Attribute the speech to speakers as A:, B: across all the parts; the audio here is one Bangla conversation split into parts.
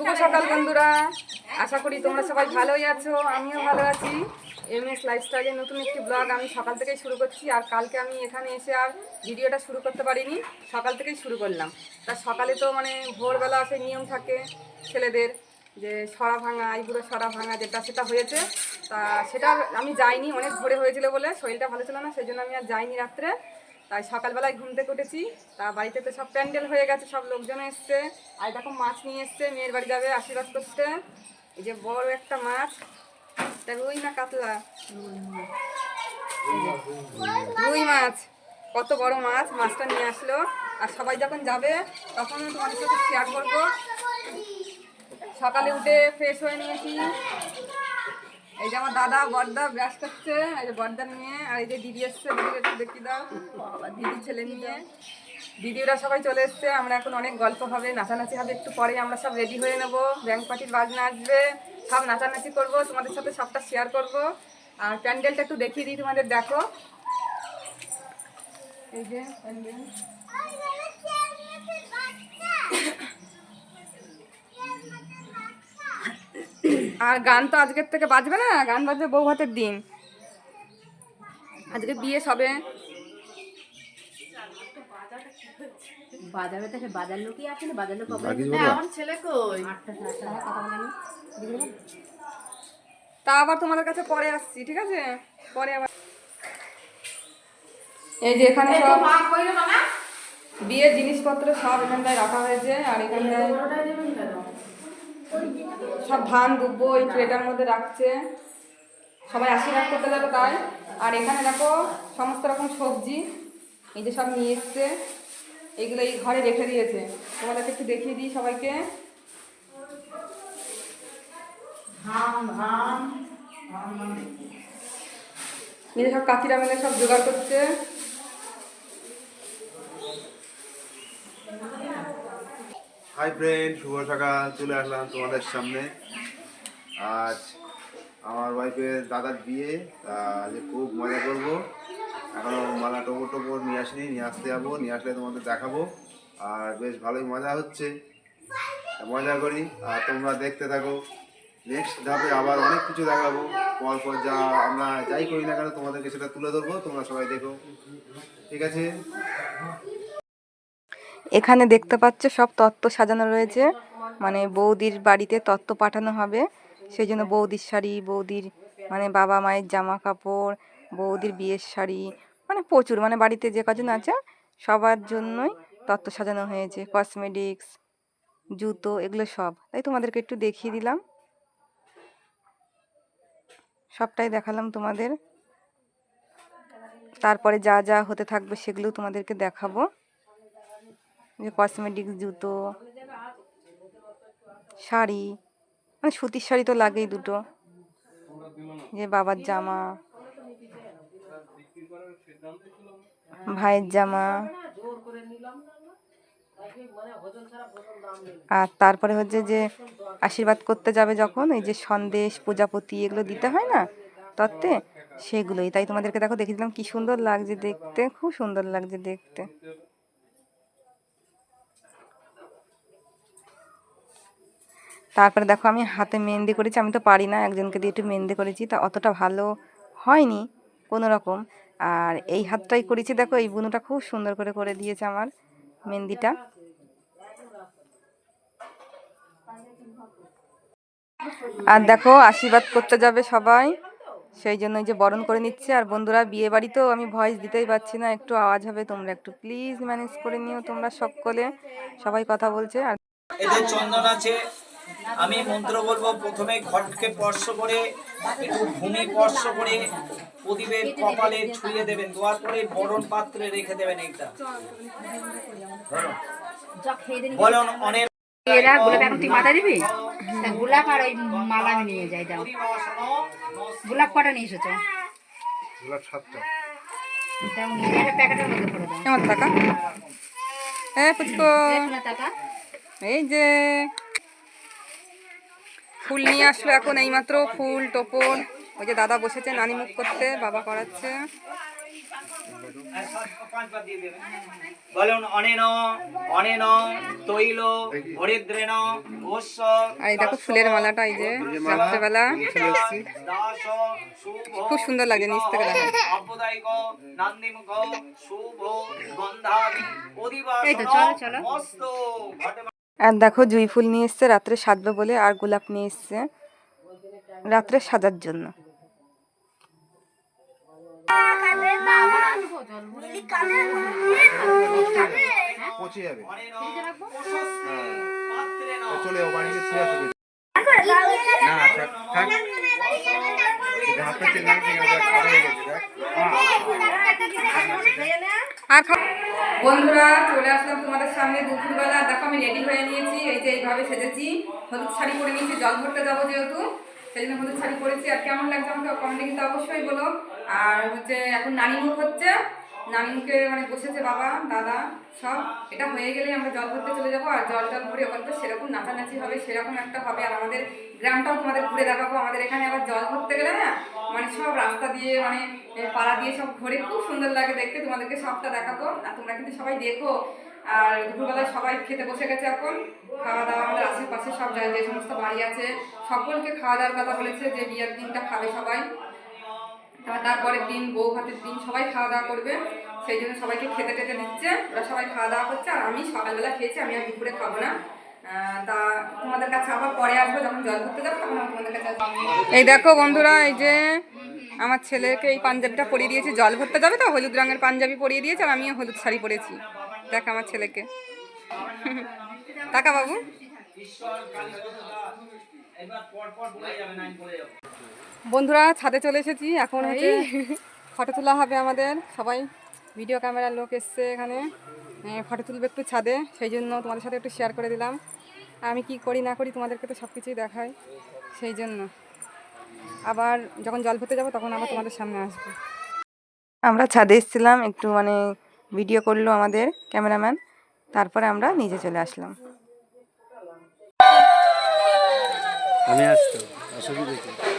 A: শুভ সকাল, বন্ধুরা। আশা করি তোমরা সবাই ভালোই আছো, আমিও ভালো আছি। এম এস লাইফস্টাইলের নতুন একটি ব্লগ আমি সকাল থেকেই শুরু করছি, আর কালকে আমি এখানে এসে আর ভিডিওটা শুরু করতে পারিনি, সকাল থেকেই শুরু করলাম। তা সকালে তো মানে ভোরবেলা সেই নিয়ম থাকে ছেলেদের, যে সরা ভাঙা, আইবুড়ো সরা ভাঙা যেটা সেটা হয়েছে। তা সেটা আমি যাইনি, অনেক ভোরে হয়েছিল বলে শরীরটা ভালো ছিল না, সেই জন্য আমি আর যাইনি রাত্রে। তাই সকালবেলায় ঘুম থেকে উঠেছি। তা বাড়িতে তো সব প্যান্ডেল হয়ে গেছে, সব লোকজন এসছে। আর দেখো মাছ নিয়ে এসছে, মেয়ের বাড়ি যাবে আশীর্বাদ করতে। এই যে বড় একটা মাছ তা রুই না কাতলা? রুই মাছ। কত বড় মাছ, মাছটা নিয়ে আসলো। আর সবাই যখন যাবে, তখন তোমাদের সাথে শেয়ার করব। সকালে উঠে ফ্রেশ হয়ে নিয়েছি। এই যে আমার দাদা, বর্দা ব্রাশ করছে, এই যে বর্দা নিয়ে, আর এই যে দিদি এসছে, দিদিকে একটু দেখি দাও দিদি ছেলে নিয়ে। দিদিরা সবাই চলে এসছে, আমরা এখন অনেক গল্প হবে, নাচানাচি হবে, একটু পরে আমরা সব রেডি হয়ে নেব। ব্যাংক পার্টির বাজনা আসবে, সব নাচানাচি করব, তোমাদের সাথে সবটা শেয়ার করব। আর প্যান্ডেলটা একটু দেখিয়ে দিই তোমাদের, দেখো। এই যে, প্যান্ডেল। আর গান তো আজকের থেকে বাজবে না গান বাজবে বউ ভাতের দিন। আজকে বিয়ে সবে।
B: বাজারে তো বাজার লোকই আছে না বাজার লোক? আমার ছেলে কই? বলেনি
A: তা আবার তোমাদের কাছে পরে আসছি ঠিক আছে? পরে আবার এই যে এখানে সব বিয়ের জিনিসপত্র সব এখানটায় রাখা হয়েছে আর এখানটায় সব ধান দুব্বো এই ট্রেটার মধ্যে রাখছে। সবাই আশীর্বাদ করতে যাবে তাই। আর এখানে দেখো সমস্ত রকম সবজি এই যে সব নিয়ে এসছে। এগুলো এই ঘরে রেখে দিয়েছে। তোমাদেরকে একটু দেখিয়ে দিই সবাইকে। এই যে সব কাকিরা মিলে সব জোগাড় করছে।
C: হাই ফ্রেন্ড শুভ সকাল। চলে আসলাম তোমাদের সামনে। আজ আমার ওয়াইফের দাদার বিয়ে। তা আজকে খুব মজা করব। এখনও মালা টোপো টোপো নিয়ে আসিনি, নিয়ে আসতে যাব, নিয়ে আসলে তোমাদের দেখাবো। আর বেশ ভালোই মজা হচ্ছে। মজা করি। আর তোমরা দেখতে থাকো। নেক্সট ধাপে আবার অনেক কিছু দেখাবো। পর পর যা আমরা যাই করি না কেন তোমাদেরকে সেটা তুলে ধরবো। তোমরা সবাই দেখো। ঠিক আছে?
A: এখানে দেখতে পাচ্ছ সব তত্ত্ব সাজানো রয়েছে। মানে বৌদির বাড়িতে তত্ত্ব পাঠানো হবে। সেই জন্য বৌদির শাড়ি, বৌদির মানে বাবা মায়ের জামা কাপড় বৌদির বিয়ের শাড়ি মানে প্রচুর মানে বাড়িতে যে কজন আছে, সবার জন্যই তত্ত্ব সাজানো হয়েছে। কসমেটিক্স জুতো, এগুলো সব। তাই তোমাদেরকে একটু দেখিয়ে দিলাম। সবটাই দেখালাম তোমাদের। তারপরে যা যা হতে থাকবে সেগুলো তোমাদেরকে দেখাবো। যে কসমেটিক্স জুতো, শাড়ি মানে সুতির শাড়ি তো লাগেই দুটো। যে বাবার জামা, ভাইয়ের জামা, আর তারপরে হচ্ছে যে আশীর্বাদ করতে যাবে যখন, এই যে সন্দেশ, প্রজাপতি এগুলো দিতে হয় না? তত্ত্বে সেগুলোই। তাই তোমাদেরকে দেখো দেখেছিলাম কি সুন্দর লাগছে দেখতে, খুব সুন্দর লাগছে দেখতে। তারপরে দেখো আমি হাতে মেহেন্দি করেছি, আমি তো পারি না, একজনকে দিয়ে একটু মেহেন্দি করেছি, তা অতটা ভালো হয়নি কোনো রকম। আর এই হাতটাই করেছি, দেখো এই বুনোটা খুব সুন্দর করে করে দিয়েছে আমার মেহেন্দিটা। আর দেখো আশীর্বাদ করতে যাবে সবাই, সেই জন্য যে বরণ করে নিচ্ছে। আর বন্ধুরা, বিয়ে বাড়িতেও আমি ভয়েস দিতেই পারছি না, একটু আওয়াজ হবে, তোমরা একটু প্লিজ ম্যানেজ করে নিও, তোমরা সকলে সবাই কথা বলছে। আর
D: চন্দন আছে আমি মন্ত্র বলব প্রথমে ঘটকে স্পর্শ করে একটু ভূমি স্পর্শ করে প্রদীপের কপালে ছুঁয়ে দেবেন দেওয়ার পরে বরণ পাত্রে রেখে দেবেন এইটা। বলুন অনেক
B: এরা গোলাপ এখন তুই মাথা দিবি? তা গোলাপ আর ওই মালা নিয়ে যাই দাও গোলাপ কটা নিয়ে এসেছ?
C: গোলাপ সাতটা।
B: একটা প্যাকেটের মধ্যে করে দাও।
A: টাকা। এ পুচকো। এই যে ফুল নিয়ে আসলো এখন এইমাত্র ফুল টোপন ওই যে দাদা বসেছে নানি মুখ করতে বাবা করাচ্ছে। আর এই দেখো ফুলের মালাটা এই যে রাত্রেবেলা। খুব সুন্দর লাগে নিচ থেকে
B: এই তো, চলো, চলো।
A: আর দেখো, জুই ফুল নিয়ে এসছে, রাত্রে সাজবে বলে, আর গোলাপ নিয়ে এসছে। রাত্রে সাজার জন্য।
C: না
A: আর বন্ধুরা, চলে আসলাম তোমাদের সামনে দুপুরবেলা। দেখো, আমি রেডি হয়ে নিয়েছি। এই যে এইভাবে সেজেছি। হলুদ শাড়ি পরে নিয়েছি, জল ভরতে যাব যেহেতু। সেই জন্য হলুদ শাড়ি পরেছি। আর কেমন লাগছে আমাকে কমেন্টে কিন্তু অবশ্যই বলো। আর হচ্ছে, এখন নানি হচ্ছে। নানি মানে বসেছে বাবা, দাদা, সব। এটা হয়ে গেলেই আমরা জল ভরতে চলে যাব। আর জল জল ভরে ওখানে তো সেরকম নাচানাচি হবে, সেরকম একটা হবে। আর আমাদের গ্রামটাও তোমাদের ঘুরে দেখাবো। আমাদের এখানে আবার জল ভরতে গেলে না মানে সব রাস্তা দিয়ে মানে পাড়া দিয়ে সব ঘুরে। খুব সুন্দর লাগে দেখতে। তোমাদেরকে সবটা দেখাবো। আর তোমরা কিন্তু সবাই দেখো। আর দুপুরবেলায় সবাই খেতে বসে গেছে এখন। খাওয়া দাওয়া আমাদের আশেপাশে সব যায় যে সমস্ত বাড়ি আছে, সকলকে খাওয়া দাওয়ার কথা বলেছে যে বিয়ের দিনটা খাবে সবাই। তারপরের দিন, বউ ভাতের দিন সবাই খাওয়া দাওয়া করবে। সেই জন্য সবাইকে খেতে টেতে দিচ্ছে। ওরা সবাই খাওয়া দাওয়া করছে। আর আমি সকালবেলা খেয়েছি। আমি আর দুপুরে খাব না। তা তোমাদের কাছে আবার পরে আসব যখন জল করতে যাব তখন তোমাদের কাছে এই দেখো বন্ধুরা এই যে আমার ছেলেকে এই পাঞ্জাবিটা পরিয়ে দিয়েছি। জল ভরতে যাবে তো? হলুদ রঙের পাঞ্জাবি পরিয়ে দিয়েছে আর আমিও হলুদ শাড়ি পরেছি। দেখ আমার ছেলেকে। টাকা বাবু। বন্ধুরা ছাদে চলে এসেছি। এখন হচ্ছে ফটো তোলা হবে আমাদের। সবাই ভিডিও ক্যামেরার লোক এসছে এখানে। ফটো তুলবে একটু ছাদে, সেই জন্য তোমাদের সাথে একটু শেয়ার করে দিলাম। আমি কি করি, না করি তোমাদেরকে তো সব কিছুই দেখাই, সেই জন্য। আবার যখন জল ভরতে যাব, তখন আবার তোমাদের সামনে আসব। আমরা ছাদে এসেছিলাম, একটু মানে ভিডিও করল আমাদের ক্যামেরাম্যান তারপরে আমরা নিজে চলে আসলাম।
E: আমি আসতো অসুবিধা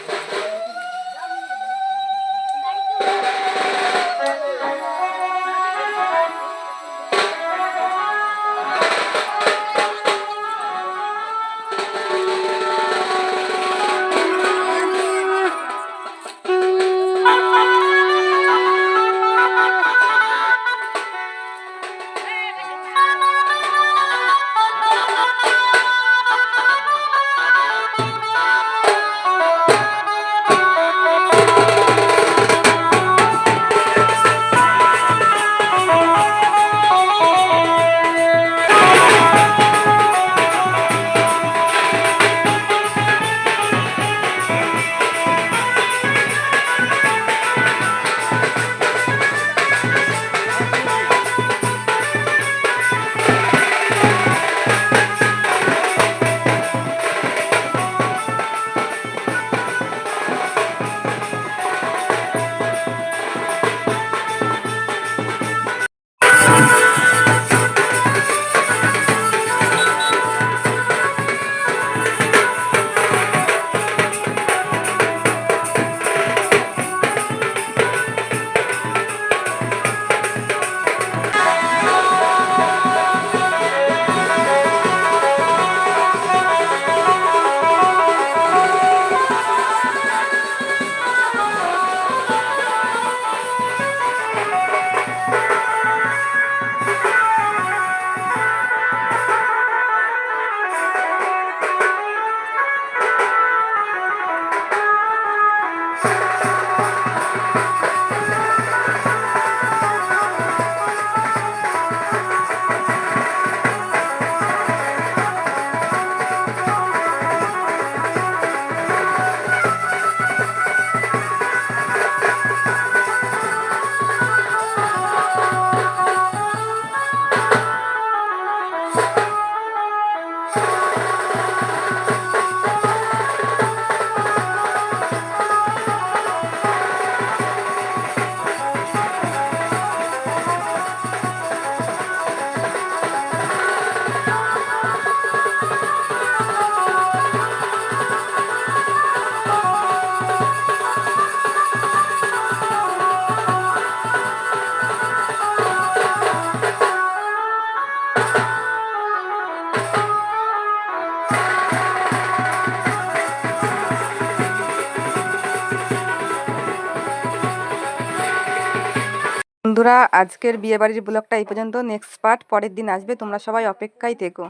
F: বন্ধুরা, আজকের বিয়েবাড়ির ব্লগটা এই পর্যন্ত। নেক্সট পার্ট, পরের দিন আসবে। তোমরা সবাই অপেক্ষায় থেকো।